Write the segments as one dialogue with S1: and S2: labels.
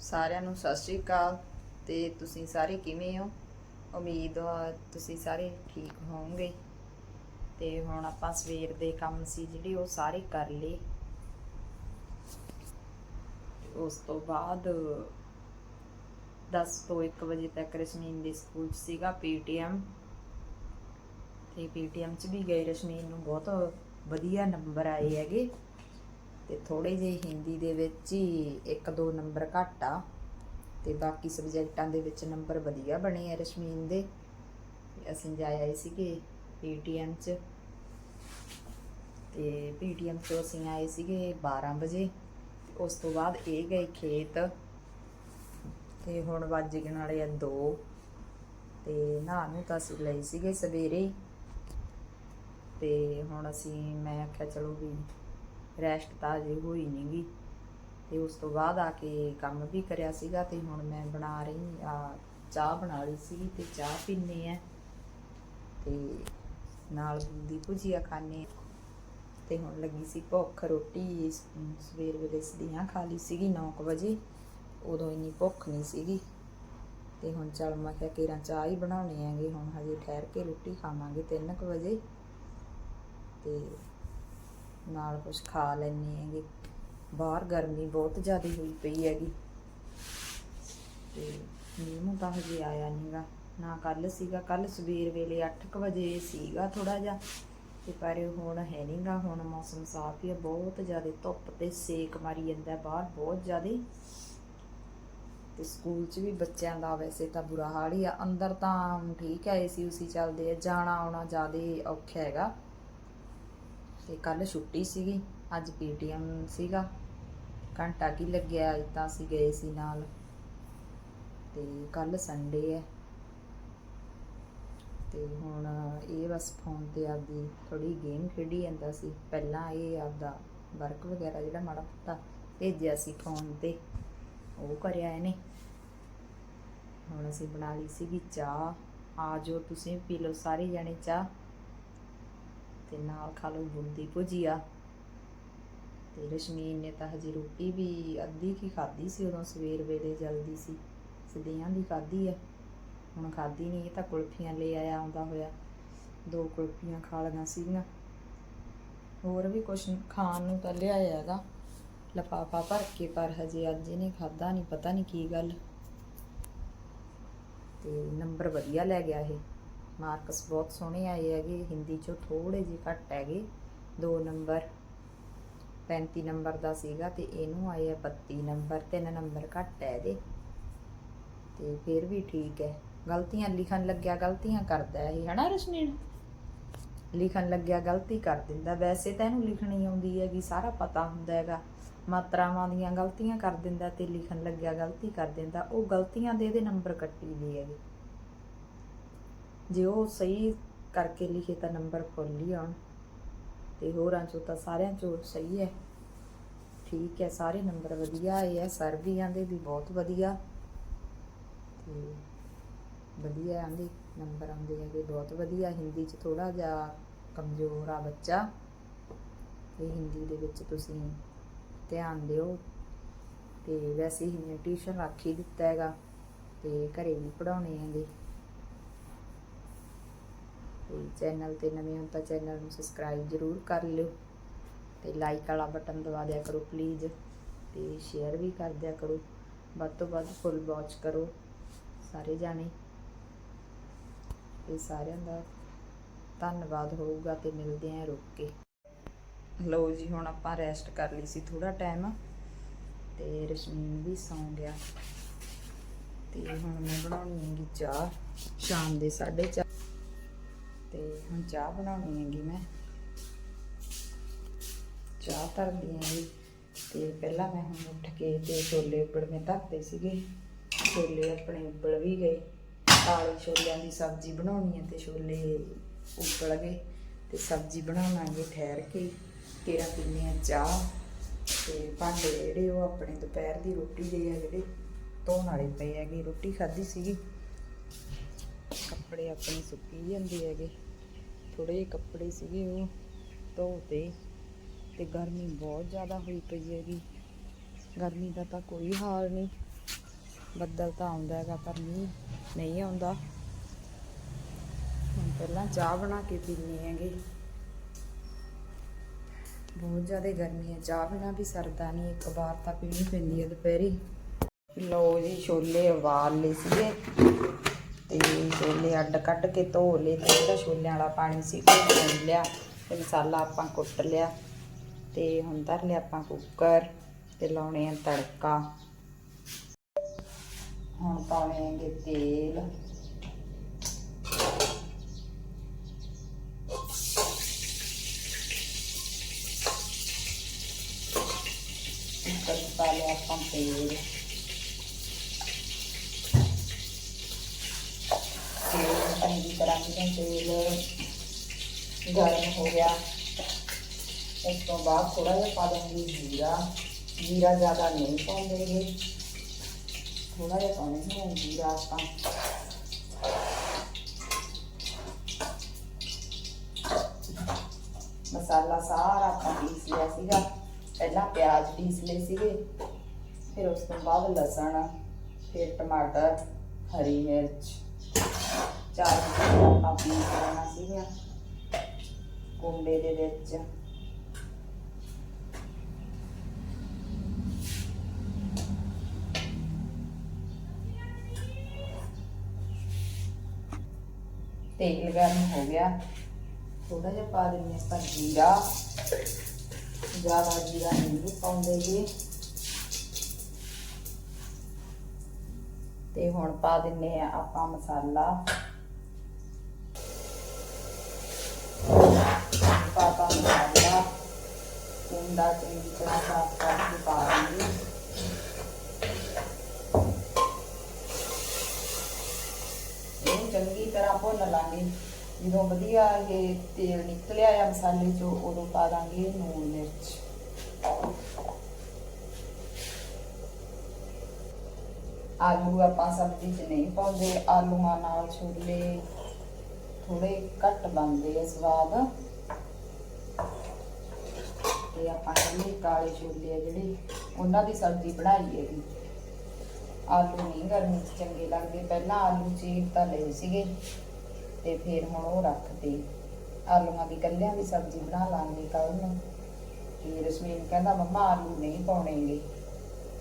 S1: ਸਾਰਿਆਂ ਨੂੰ ਸਤਿ ਸ਼੍ਰੀ ਅਕਾਲ। ਤੇ ਤੁਸੀਂ ਸਾਰੇ ਕਿਵੇਂ ਹੋ? ਉਮੀਦ ਆ ਤੁਸੀਂ ਸਾਰੇ ਠੀਕ ਹੋਵੋਗੇ। ਤੇ ਹੁਣ ਆਪਾਂ ਸਵੇਰ ਦੇ ਕੰਮ ਸੀ ਜਿਹੜੇ ਉਹ ਸਾਰੇ ਕਰ ਲਏ। ਉਸ ਤੋਂ ਬਾਅਦ 10 ਤੋਂ 1 ਵਜੇ ਤੱਕ ਰਸ਼ਮੀਨ ਦੇ ਸਕੂਲ 'ਚ ਸੀਗਾ ਪੀਟੀਐਮ। ਤੇ ਪੀਟੀਐਮ 'ਚ ਵੀ ਗਏ। ਰਸ਼ਮੀਨ ਨੂੰ ਬਹੁਤ ਵਧੀਆ ਨੰਬਰ ਆਏ ਹੈਗੇ। ਤੇ ਥੋੜੇ ਜਿਹੇ ਹਿੰਦੀ ਦੇ ਵਿੱਚ ਹੀ ਇੱਕ ਦੋ ਨੰਬਰ ਘੱਟ ਆ। ਤੇ ਬਾਕੀ ਸਬਜੈਕਟਾਂ ਦੇ ਵਿੱਚ ਨੰਬਰ ਵਧੀਆ ਬਣੇ ਆ ਰਸ਼ਮੀਨ ਦੇ। ਅਸੀਂ ਜਾ ਆਏ ਸੀਗੇ ਪੀਟੀਐਮ 'ਚ। ਤੇ ਪੀਟੀਐਮ 'ਚੋਂ ਅਸੀਂ ਆਏ ਸੀਗੇ 12 ਵਜੇ। ਉਸ ਤੋਂ ਬਾਅਦ ਇਹ ਗਏ ਖੇਤ। ਤੇ ਹੁਣ ਵੱਜ ਗਏ ਨਾਲੇ ਆ 2 ਤੇ ਨਹਾ ਨੂੰ ਤਾਂ ਅਸੀਂ ਲਈ ਸੀਗੇ ਸਵੇਰੇ। ਹੀ। ਤੇ ਹੁਣ ਅਸੀਂ, ਮੈਂ ਆਖਿਆ ਚਲੋ ਵੀ ਰੈਸਟ ਤਾਂ ਅਜੇ ਹੋਈ ਨਹੀਂਗੀ ਤੇ ਉਸ ਤੋਂ ਬਾਅਦ ਆ ਕੇ ਕੰਮ ਵੀ ਕਰਿਆ ਸੀਗਾ ਤੇ ਹੁਣ ਮੈਂ ਬਣਾ ਰਹੀ ਆ, ਚਾਹ ਬਣਾ ਲਈ ਸੀ ਤੇ ਚਾਹ ਪੀਨੇ ਆ। ਤੇ ਨਾਲ ਬੂੰਦੀ ਭੁਜੀਆ ਖਾਣੇ ਤੇ ਹੁਣ ਲੱਗੀ ਸੀ ਭੁੱਖ ਰੋਟੀ, ਸਵੇਰ ਵੇਲੇ ਸਦੀਆਂ ਖਾ ਲਈ ਸੀਗੀ 9 ਵਜੇ, ਉਦੋਂ ਇੰਨੀ ਭੁੱਖ ਨਹੀਂ ਸੀਗੀ। ਤੇ ਹੁਣ ਚੱਲ ਮੈਂ ਕਿਹਾ ਕੇਰਾਂ ਚਾਹ ਹੀ ਬਣਾਉਣੇ ਆਂਗੇ ਹੁਣ ਹਜੇ ਠਹਿਰ ਕੇ ਰੋਟੀ ਖਾਵਾਂਗੇ 3 ਵਜੇ। ਤੇ ਨਾਲ ਕੁਝ ਖਾ ਲੈਣੇ ਹੈਗੇ। ਬਾਹਰ ਗਰਮੀ ਬਹੁਤ ਜ਼ਿਆਦਾ ਹੋਈ ਪਈ ਹੈਗੀ। ਤੇ ਮੀਂਹ ਤਾਂ ਹਜੇ ਆਇਆ ਨਹੀਂਗਾ ਨਾ ਕੱਲ ਸੀਗਾ ਕੱਲ ਸਵੇਰ ਵੇਲੇ 8:00 ਵਜੇ ਸੀਗਾ ਥੋੜਾ ਜਿਹਾ। ਤੇ ਪਰ ਹੁਣ ਹੈ ਨਹੀਂਗਾ ਹੁਣ ਮੌਸਮ ਸਾਫ਼ ਹੀ ਹੈ ਬਹੁਤ ਜ਼ਿਆਦਾ ਧੁੱਪ ਤੇ ਸੇਕ ਮਾਰੀ ਜਾਂਦਾ ਬਾਹਰ, ਬਹੁਤ ਜ਼ਿਆਦਾ। ਤੇ ਸਕੂਲ 'ਚ ਵੀ ਬੱਚਿਆਂ ਦਾ ਵੈਸੇ ਤਾਂ ਬੁਰਾ ਹਾਲ ਹੀ ਆ। ਅੰਦਰ ਤਾਂ ਠੀਕ ਹੈ ਏਸੀ ਉਸੀ ਚੱਲਦੇ ਆ ਜਾਣਾ ਆਉਣਾ ਜ਼ਿਆਦਾ ਔਖਾ ਹੈਗਾ। ਤੇ ਕੱਲ ਛੁੱਟੀ ਸੀਗੀ, ਅੱਜ ਪੀਟੀਐਮ ਸੀਗਾ। ਘੰਟਾ ਕੀ ਲੱਗਿਆ ਅੱਜ ਤਾਂ ਅਸੀਂ ਗਏ ਸੀ ਨਾਲ। ਤੇ ਕੱਲ ਸੰਡੇ ਹੈ। ਤੇ ਹੁਣ ਇਹ ਬਸ ਫੋਨ ਤੇ ਆਪਦੀ ਥੋੜੀ ਗੇਮ ਖੇਡੀ ਜਾਂਦਾ ਸੀ। ਪਹਿਲਾਂ ਇਹ ਆਪਦਾ ਵਰਕ ਵਗੈਰਾ ਜਿਹੜਾ ਮਾੜਾ ਮੋਟਾ ਭੇਜਿਆ ਸੀ ਫੋਨ ਤੇ, ਉਹ ਕਰਿਆ ਇਹਨੇ। ਹੁਣ ਅਸੀਂ ਬਣਾ ਲਈ ਸੀਗੀ ਚਾਹ। ਆ ਜੋ ਤੁਸੀਂ, ਪੀ ਲਓ ਸਾਰੇ ਜਣੇ ਚਾਹ। ਤੇ ਨਾਲ ਖਾ ਲਓ ਬੂੰਦੀ ਭੁਜੀਆ। ਤੇ ਰਸ਼ਮੀਨ ਨੇ ਤਾਂ ਹਜੇ ਰੋਟੀ ਵੀ ਅੱਧੀ ਕੀ ਖਾਧੀ ਸੀ, ਉਦੋਂ ਸਵੇਰ ਵੇਲੇ ਜਲਦੀ ਸੀ। ਸਦੀਆਂ ਦੀ ਖਾਧੀ ਆ। ਹੁਣ ਖਾਧੀ ਨਹੀਂ, ਇਹ ਤਾਂ ਕੁਲਫੀਆਂ ਲੈ ਆਇਆ ਆਉਂਦਾ ਹੋਇਆ। ਦੋ ਕੁਲਫੀਆਂ ਖਾ ਲਈਆਂ ਸੀਗੀਆਂ। ਹੋਰ ਵੀ ਕੁਝ ਖਾਣ ਨੂੰ ਤਾਂ ਲਿਆਇਆ ਹੈਗਾ। ਲਫਾਫਾ ਭਰ ਕੇ, ਪਰ ਹਜੇ ਅੱਜ ਇਹਨੇ ਖਾਧਾ ਨਹੀਂ, ਪਤਾ ਨਹੀਂ ਕੀ ਗੱਲ। ਤੇ ਨੰਬਰ ਵਧੀਆ ਲੈ ਗਿਆ ਇਹ। ਮਾਰਕਸ ਬਹੁਤ ਸੋਹਣੇ ਆਏ ਹੈਗੇ, ਹਿੰਦੀ ਚੋਂ ਥੋੜੇ ਜਿਹੇ ਘੱਟ ਹੈਗੇ। ਦੋ ਨੰਬਰ 35 ਨੰਬਰ ਦਾ ਸੀਗਾ ਤੇ ਇਹਨੂੰ ਆਏ ਆ 32 ਨੰਬਰ, ਤਿੰਨ ਨੰਬਰ ਘੱਟ ਹੈ ਇਹਦੇ। ਤੇ ਫਿਰ ਵੀ ਠੀਕ ਹੈ। ਗਲਤੀਆਂ ਲਿਖਣ ਲੱਗਿਆ, ਗਲਤੀਆਂ ਕਰਦਾ ਇਹ, ਹਨਾ ਰਸ਼ਮੀਨ? ਲਿਖਣ ਲੱਗਿਆ, ਗਲਤੀ ਕਰ ਦਿੰਦਾ। ਵੈਸੇ ਤਾਂ ਇਹਨੂੰ ਲਿਖਣੀ ਆਉਂਦੀ ਹੈਗੀ, ਸਾਰਾ ਪਤਾ ਹੁੰਦਾ ਹੈਗਾ। ਮਾਤਰਾਵਾਂ ਦੀਆਂ ਗਲਤੀਆਂ ਕਰ ਦਿੰਦਾ ਤੇ ਲਿਖਣ ਲੱਗਿਆ, ਗਲਤੀ ਕਰ ਦਿੰਦਾ। ਉਹ ਗਲਤੀਆਂ ਦੇ ਇਹਦੇ ਨੰਬਰ ਕੱਟੀ ਦੇ ਹੈਗੇ। ਜੇ ਉਹ ਸਹੀ ਕਰਕੇ ਲਿਖੇ ਤਾਂ ਨੰਬਰ ਫੁੱਲ ਹੀ ਆਉਣ ਤੇ ਹੋਰਾਂ ਚੋਂ ਤਾਂ ਸਾਰਿਆਂ ਚੋਂ ਸਹੀ ਹੈ। ਠੀਕ ਹੈ, ਸਾਰੇ ਨੰਬਰ ਵਧੀਆ ਆਏ ਹੈ। ਸਰ ਵੀ ਆਂਦੇ ਵੀ ਬਹੁਤ ਵਧੀਆ। ਤੇ ਵਧੀਆ ਆਂਦੇ ਨੰਬਰ ਆਉਂਦੇ ਹੈਗੇ ਬਹੁਤ ਵਧੀਆ। ਹਿੰਦੀ 'ਚ ਥੋੜਾ ਜਿਹਾ ਕਮਜ਼ੋਰ ਆ ਬੱਚਾ। ਤੇ ਹਿੰਦੀ ਦੇ ਵਿੱਚ ਤੁਸੀਂ ਧਿਆਨ ਦਿਓ। ਤੇ ਵੈਸੇ ਹੀ ਮੈਂ ਟਿਊਸ਼ਨ ਰੱਖ ਹੀ ਦਿੱਤਾ ਹੈਗਾ। ਤੇ ਘਰੇ ਵੀ ਪੜਾਉਣੇ ਹੈਗੇ। ਤੇ ਚੈਨਲ ਤੇ ਨਵੇਂ ਹੋ ਤਾਂ ਚੈਨਲ ਨੂੰ ਸਬਸਕ੍ਰਾਈਬ ਜ਼ਰੂਰ ਕਰ ਲਿਓ ਤੇ ਲਾਈਕ ਵਾਲਾ ਬਟਨ ਦਬਾ ਦਿਆ ਕਰੋ ਪਲੀਜ਼ ਤੇ ਸ਼ੇਅਰ ਵੀ ਕਰ ਦਿਆ ਕਰੋ। ਵੱਧ ਤੋਂ ਵੱਧ ਫੁੱਲ ਵਾਚ ਕਰੋ ਸਾਰੇ ਜਾਣੇ। ਤੇ ਸਾਰਿਆਂ ਦਾ ਧੰਨਵਾਦ ਹੋਊਗਾ ਤੇ ਮਿਲਦੇ ਆਂ ਰੁਕ ਕੇ। ਲਓ ਜੀ, ਹੁਣ ਆਪਾਂ ਰੈਸਟ ਕਰ ਲਈ ਸੀ ਥੋੜਾ ਟਾਈਮ ਤੇ ਰਸ਼ਮੀਨ ਵੀ ਸੌਂ ਗਿਆ। ਤੇ ਹੁਣ ਮੈਂ ਬਣਾਉਣੀ ਹੈਗੀ ਚਾਹ ਸ਼ਾਮ ਦੇ 4:30 ਤੇ ਹੁਣ ਚਾਹ ਬਣਾਉਣੀ ਹੈਗੀ ਮੈਂ। ਚਾਹ ਧਰਦੀ ਹੈਗੀ ਤੇ ਪਹਿਲਾਂ ਮੈਂ ਹੁਣ ਉੱਠ ਕੇ ਤੇ ਛੋਲੇ ਉਬਲਣੇ ਧਰਦੇ ਸੀਗੇ। ਛੋਲੇ ਆਪਣੇ ਉਬਲ ਵੀ ਗਏ। ਕਾਲੇ ਛੋਲਿਆਂ ਦੀ ਸਬਜ਼ੀ ਬਣਾਉਣੀ ਹੈ ਤੇ ਛੋਲੇ ਉਬਲ ਗਏ। ਤੇ ਸਬਜ਼ੀ ਬਣਾਵਾਂਗੇ ਠਹਿਰ ਕੇ। ਤੇਰਾ ਪੀਨੇ ਆ ਚਾਹ। ਤੇ ਭਾਂਡੇ ਜਿਹੜੇ ਉਹ ਆਪਣੇ ਦੁਪਹਿਰ ਦੀ ਰੋਟੀ ਦੇ ਆ ਜਿਹੜੇ, ਧੋਣ ਵਾਲੇ ਪਏ ਹੈਗੇ। ਰੋਟੀ ਖਾਧੀ ਸੀਗੀ? ਕੱਪੜੇ ਆਪਣੇ ਸੁੱਕੀ ਜਾਂਦੇ ਹੈਗੇ। ਥੋੜੇ ਜਿਹੇ ਕੱਪੜੇ ਸੀਗੇ ਉਹ ਧੋਤੇ ਤੇ ਗਰਮੀ ਬਹੁਤ ਜ਼ਿਆਦਾ ਹੋਈ ਪਈ ਹੈਗੀ। ਗਰਮੀ ਦਾ ਤਾਂ ਕੋਈ ਹਾਲ ਨਹੀਂ। ਬੱਦਲ ਤਾਂ ਆਉਂਦਾ ਹੈਗਾ ਪਰ ਮੀਂਹ ਨਹੀਂ ਆਉਂਦਾ। ਹੁਣ ਪਹਿਲਾਂ ਚਾਹ ਬਣਾ ਕੇ ਪੀਣੀ ਹੈਗੀ। ਬਹੁਤ ਜ਼ਿਆਦਾ ਗਰਮੀ ਹੈ। ਚਾਹ ਬਿਨਾ ਵੀ ਸਰਦਾ ਨਹੀਂ। ਇੱਕ ਵਾਰ ਤਾਂ ਪੀਣੀ ਪੈਂਦੀ ਹੈ ਦੁਪਹਿਰੀ। ਲਓ ਜੀ, ਛੋਲੇ ਉਬਾਲ ਲਏ ਸੀਗੇ। ਤੇ ਛੋਲੇ ਅੱਡ ਕੱਢ ਕੇ ਧੋ ਲਏ, ਤੇ ਜਿਹੜਾ ਛੋਲਿਆਂ ਵਾਲਾ ਪਾਣੀ ਸੀ ਉਹ ਭੁੰਨ ਲਿਆ, ਤੇ ਮਸਾਲਾ ਆਪਾਂ ਕੁੱਟ ਲਿਆ, ਤੇ ਹੁਣ ਧਰ ਲਿਆ ਆਪਾਂ ਕੁੱਕਰ, ਤੇ ਲਾਉਣੇ ਆ ਤੜਕਾ। ਹੁਣ ਪਾਉਣੇ ਹੈਗੇ ਤੇਲ। ਕੁੱਕਰ ਪਾ ਲਿਆ ਆਪਾਂ ਤੇਲ। ਤੇਲ ਚੰਗੀ ਤਰ੍ਹਾਂ ਜਦੋਂ ਤੇਲ ਗਰਮ ਹੋ ਗਿਆ ਉਸ ਤੋਂ ਬਾਅਦ ਥੋੜਾ ਜਿਹਾ ਪਾ ਦਾਂਗੇ ਜੀਰਾ ਜੀਰਾ ਜ਼ਿਆਦਾ ਨਹੀਂ ਪਾਉਂਦੇ ਥੋੜਾ ਜਿਹਾ ਪਾਉਣੇ ਹੈ ਜੀਰਾ ਆਪਾਂ ਮਸਾਲਾ ਸਾਰਾ ਆਪਾਂ ਪੀਸ ਲਿਆ ਸੀਗਾ ਪਹਿਲਾਂ ਪਿਆਜ਼ ਪੀਸ ਲਏ ਸੀਗੇ ਫਿਰ ਉਸ ਤੋਂ ਬਾਅਦ ਲਸਣ ਫਿਰ ਟਮਾਟਰ ਹਰੀ ਮਿਰਚ ਚਾਰ ਚੀਜ਼ਾਂ ਆਪਾਂ ਪੀਸ ਲੈਣਾ ਦੇ ਵਿੱਚ। ਤੇਲ ਗਰਮ ਹੋ ਗਿਆ। ਥੋੜਾ ਜਿਹਾ ਪਾ ਦਿੰਦੇ ਆਪਾਂ ਜੀਰਾ। ਜ਼ਿਆਦਾ ਜੀਰਾ ਨਹੀਂ ਪਾਉਂਦੇ ਜੀ। ਤੇ ਹੁਣ ਪਾ ਦਿੰਨੇ ਆ ਆਪਾਂ ਮਸਾਲਾ। ਤਰ੍ਹਾਂ ਸਾਫ਼ ਕਰਕੇ ਪਾ ਦਿੰਦੇ ਇਹਨੂੰ ਚੰਗੀ ਤਰ੍ਹਾਂ ਭੁੰਨ ਲਾਂਗੇ। ਜਦੋਂ ਵਧੀਆ ਇਹ ਤੇਲ ਨਿਕਲਿਆ ਆ ਮਸਾਲੇ ਚੋਂ, ਉਦੋਂ ਪਾ ਦਾਂਗੇ ਨੂਣ ਮਿਰਚ। ਆਲੂ ਆਪਾਂ ਸਬਜ਼ੀ 'ਚ ਨਹੀਂ ਪਾਉਂਦੇ। ਆਲੂਆਂ ਨਾਲ ਛੋਲੇ ਥੋੜੇ ਘੱਟ ਬਣਦੇ ਆ ਸਵਾਦ। ਤੇ ਆਪਾਂ ਕੱਲੇ ਕਾਲੇ ਛੋਲੇ ਆ ਜਿਹੜੇ, ਉਹਨਾਂ ਦੀ ਸਬਜ਼ੀ ਬਣਾਈ ਹੈਗੀ। ਆਲੂ ਨਹੀਂ ਗਰਮੀ 'ਚ ਚੰਗੇ ਲੱਗਦੇ। ਪਹਿਲਾਂ ਆਲੂ ਚੀਰ ਤਾਂ ਲਏ ਸੀਗੇ, ਤੇ ਫਿਰ ਹੁਣ ਉਹ ਰੱਖਦੇ। ਆਲੂਆਂ ਦੀ ਕੱਲਿਆਂ ਦੀ ਸਬਜ਼ੀ ਬਣਾ ਲਾਂਗੇ ਕੱਲ ਨੂੰ। ਤੇ ਰਸਮੀਨ ਕਹਿੰਦਾ, ਮੰਮਾ, ਆਲੂ ਨਹੀਂ ਪਾਉਣੇਗੇ।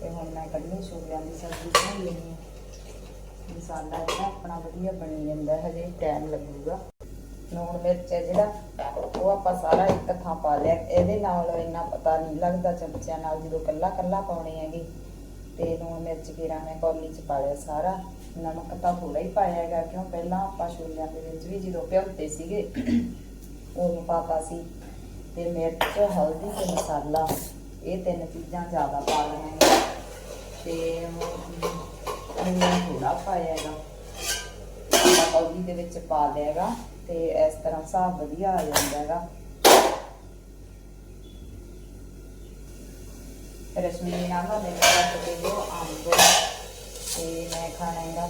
S1: ਤੇ ਹੁਣ ਮੈਂ ਕੱਲੇ ਛੋਲਿਆਂ ਦੀ ਸਬਜ਼ੀ ਬਣਾ ਲੈਣੀ ਹੈ ਮਸਾਲਾ ਜਿਹੜਾ ਆਪਣਾ ਵਧੀਆ ਬਣੀ ਜਾਂਦਾ, ਹਜੇ ਟਾਈਮ ਲੱਗੂਗਾ। ਲੂਣ ਮਿਰਚ ਹੈ ਜਿਹੜਾ, ਉਹ ਆਪਾਂ ਸਾਰਾ ਇੱਕ ਥਾਂ ਪਾ ਲਿਆ। ਇਹਦੇ ਨਾਲ ਇੰਨਾ ਪਤਾ ਨਹੀਂ ਲੱਗਦਾ ਚਮਚਿਆਂ ਨਾਲ ਜਦੋਂ ਕੱਲਾ ਕੱਲਾ ਪਾਉਣੇ ਹੈਗੇ। ਤੇ ਲੂਣ ਮਿਰਚ ਕੀਰਾ ਮੈਂ ਕੌਲੀ ਚ ਪਾ ਲਿਆ ਸਾਰਾ। ਨਮਕ ਤਾਂ ਥੋੜਾ ਹੀ ਪਾਇਆ ਹੈਗਾ, ਕਿਉਂ ਪਹਿਲਾਂ ਆਪਾਂ ਛੋਲਿਆਂ ਦੇ ਵਿੱਚ ਵੀ ਜਦੋਂ ਭਿਉਂਤੇ ਸੀਗੇ ਉਹ ਪਾਤਾ ਸੀ। ਤੇ ਮਿਰਚ, ਹਲਦੀ ਤੇ ਮਸਾਲਾ, ਇਹ ਤਿੰਨ ਚੀਜ਼ਾਂ ਜ਼ਿਆਦਾ ਪਾ ਲਈਆਂ ਤੇ ਮੈਂ ਥੋੜਾ ਪਾਇਆ ਹੈਗਾ। ਆਪਾਂ ਕੌਲੀ ਦੇ ਵਿੱਚ ਪਾ ਲਿਆ ਹੈਗਾ। ਤੇ ਇਸ ਤਰ੍ਹਾਂ ਸਾਫ਼ ਵਧੀਆ ਆ ਜਾਂਦਾ ਹੈਗਾ। ਰਸਮੀ ਨਾਮ ਦਾ ਮੈਨੂੰ ਕੱਟ ਕੇ ਦਿਓ ਅੰਬ ਤੇ ਮੈਂ ਖਾਣਾ ਹੈਗਾ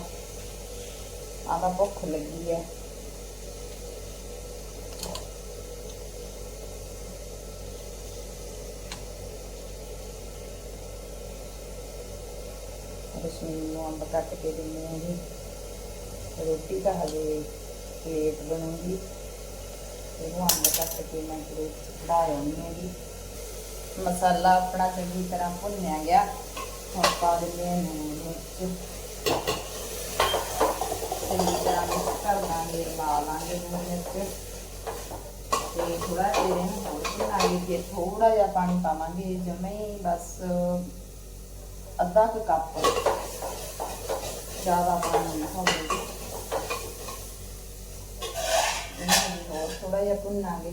S1: ਆਹ ਭੁੱਖ ਲੱਗੀ ਹੈ। ਰਸਮੀ ਨੂੰ ਅੰਬ ਕੱਟ ਕੇ ਦਿੰਦੇ ਹਾਂ ਜੀ। ਰੋਟੀ ਤਾਂ ਹਜੇ ਪਲੇਟ ਬਣੂਗੀ। ਇਹਨੂੰ ਅੰਦਰ ਕੱਟ ਕੇ ਮੈਂ ਪਲੇਟ 'ਚ ਚੜਾ ਹੈ ਜੀ ਮਸਾਲਾ ਆਪਣਾ ਚੰਗੀ ਤਰ੍ਹਾਂ ਭੁੰਨਿਆ ਗਿਆ। ਹੁਣ ਪਾ ਦਿੰਦੇ ਹਾਂ ਲੂਣ ਮਿਰਚ। ਚੰਗੀ ਤਰ੍ਹਾਂ ਮਿਕਸ ਕਰ ਦਾਂਗੇ ਲਾ ਲਾਂਗੇ ਲੂਣ ਮਿਰਚ। ਤੇ ਥੋੜਾ ਜਿਹਾ ਇਹਨੂੰ ਹੋਰ ਭੁੰਨਾਂਗੇ ਫਿਰ ਥੋੜਾ ਜਿਹਾ ਪਾਣੀ ਪਾਵਾਂਗੇ, ਜਮੇ ਬਸ ਅੱਧਾ ਕੁ ਕੱਪ ਜ਼ਿਆਦਾ ਪਾਣੀ ਨਹੀਂ ਪਾਉਂਦੇ। ਇਹਨਾਂ ਨੂੰ ਹੋਰ ਥੋੜਾ ਜਿਹਾ ਭੁੰਨਾਂਗੇ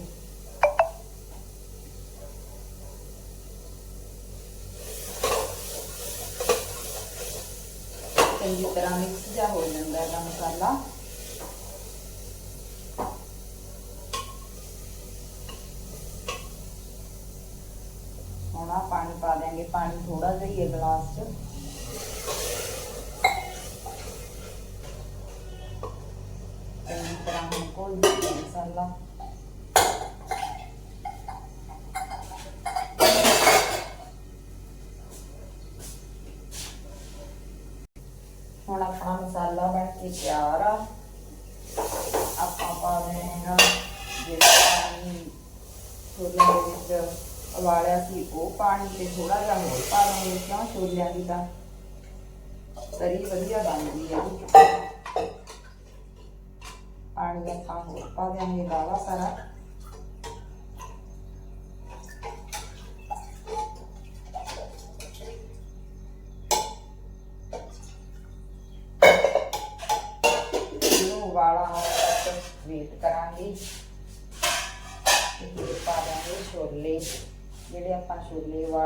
S1: ਚੰਗੀ ਤਰ੍ਹਾਂ ਮਿਕਸ ਜਾ ਹੋ ਜਾਂਦਾ ਹੈ ਮਸਾਲਾ ਹੁਣ ਆਹ ਪਾਣੀ ਪਾ ਦਿਆਂਗੇ, ਪਾਣੀ ਥੋੜਾ ਜਿਹਾ ਹੀ ਹੈ ਗਲਾਸ 'ਚ। ਹੁਣ ਆਪਣਾ ਮਸਾਲਾ ਬਣ ਕੇ ਤਿਆਰ ਆ ਆਪਾਂ ਪਾ ਦੇਣੇ ਆ ਜਿਹੜਾ ਪਾਣੀ ਛੋਲਿਆਂ ਦੇ ਵਿੱਚ ਉਬਾਲਿਆ ਸੀ ਉਹ ਪਾਣੀ ਤੇ ਥੋੜਾ ਜਿਹਾ ਹੋਰ ਪਾ ਦਾਂਗੇ ਕਿਉਂ ਛੋਲਿਆਂ ਦੀ ਤਾਂ ਤਰੀ ਵਧੀਆ ਬਣਦੀ ਹੈ ਪਾਣੀ ਆਪਾਂ ਹੋਰ ਪਾ ਦਿਆਂਗੇ ਵਾਲਾ ਸਾਰਾ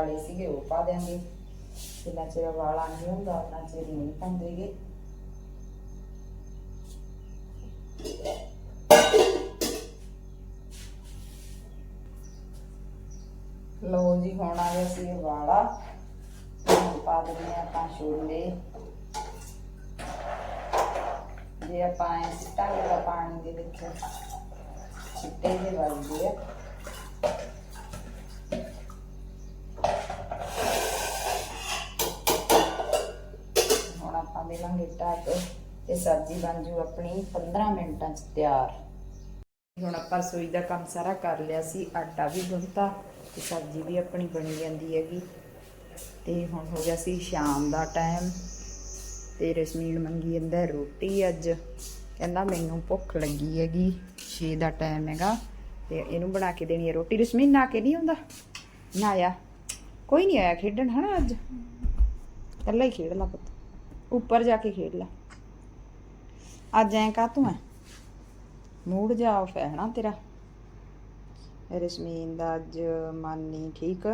S1: ਵਾਲੇ ਸੀਗੇ, ਉਹ ਪਾ ਦਿਆਂਗੇ। ਜਿੰਨਾ ਚਿਰ ਵਾਲਾ ਨਹੀਂ ਹੁੰਦਾ ਉਹਨਾਂ ਚਿਰ ਨਹੀਂ ਪਾਉਂਦੇਗੇ ਲੋ ਜੀ, ਹੁਣ ਆ ਗਿਆ ਸੀ ਵਾਲਾ। ਪਾ ਦਿੰਦੇ ਹਾਂ ਆਪਾਂ ਛੋਲੇ। ਜੇ ਆਪਾਂ ਐ ਸਿੱਟਾਂਗੇ ਤਾਂ ਪਾਣੀ ਦੇ ਵਿੱਚ ਚਿੱਟੇ ਜਿਹੇ ਵੱਜਦੇ ਆ। ਆਪਾਂ ਦੇਵਾਂਗੇ ਢੱਕ ਤੇ ਸਬਜ਼ੀ ਬਣ ਜੂ ਆਪਣੀ 15 ਮਿੰਟਾਂ ਚ ਤਿਆਰ। ਹੁਣ ਆਪਾਂ ਰਸੋਈ ਦਾ ਕੰਮ ਸਾਰਾ ਕਰ ਲਿਆ ਸੀ, ਆਟਾ ਵੀ ਗੁੰਨਤਾ ਤੇ ਸਬਜ਼ੀ ਵੀ ਆਪਣੀ ਬਣੀ ਜਾਂਦੀ ਹੈਗੀ। ਤੇ ਹੁਣ ਹੋ ਗਿਆ ਸੀ ਸ਼ਾਮ ਦਾ ਟਾਈਮ ਤੇ ਰਸਮੀਨ ਮੰਗੀ ਜਾਂਦਾ ਰੋਟੀ ਅੱਜ। ਕਹਿੰਦਾ ਮੈਨੂੰ ਭੁੱਖ ਲੱਗੀ ਹੈਗੀ 6 ਦਾ ਟਾਈਮ ਹੈਗਾ ਤੇ ਇਹਨੂੰ ਬਣਾ ਕੇ ਦੇਣੀ ਹੈ ਰੋਟੀ। ਰਸਮੀਨ ਨਾ ਕੇ ਨਹੀਂ ਆਉਂਦਾ? ਨਾ ਆਇਆ ਕੋਈ ਨਹੀਂ ਆਇਆ ਖੇਡਣ ਹਨਾ ਅੱਜ? ਇਕੱਲਾ ਹੀ ਖੇਡ ਲਾ ਪੁੱਤ। ਉੱਪਰ ਜਾ ਕੇ ਖੇਡ ਲਾ। ਅੱਜ ਐਂ ਕਾ ਤੂੰ ਐ? ਮੂਡ ਜਾ ਆਫ ਹੈ ਹਨਾ ਤੇਰਾ। ਰਸਮੀਨ ਦਾ ਅੱਜ ਮਨ ਨਹੀਂ ਠੀਕ।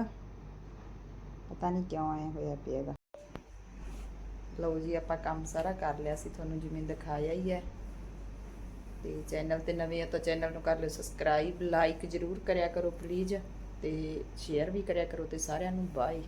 S1: ਪਤਾ ਨਹੀਂ ਕਿਉਂ ਐ ਹੋਇਆ ਪਿਆਗਾ ਲਓ ਜੀ, ਆਪਾਂ ਕੰਮ ਸਾਰਾ ਕਰ ਲਿਆ ਸੀ, ਤੁਹਾਨੂੰ ਜਿਵੇਂ ਦਿਖਾਇਆ ਹੀ ਹੈ। ਤੇ ਚੈਨਲ ਤੇ ਨਵੇਂ ਆ ਤਾਂ ਚੈਨਲ ਨੂੰ ਕਰ ਲਿਓ ਸਬਸਕ੍ਰਾਈਬ, ਲਾਈਕ ਜਰੂਰ ਕਰਿਆ ਕਰੋ ਪਲੀਜ਼ ਤੇ ਸ਼ੇਅਰ ਵੀ ਕਰਿਆ ਕਰੋ ਤੇ ਸਾਰਿਆਂ ਨੂੰ ਬਾਏ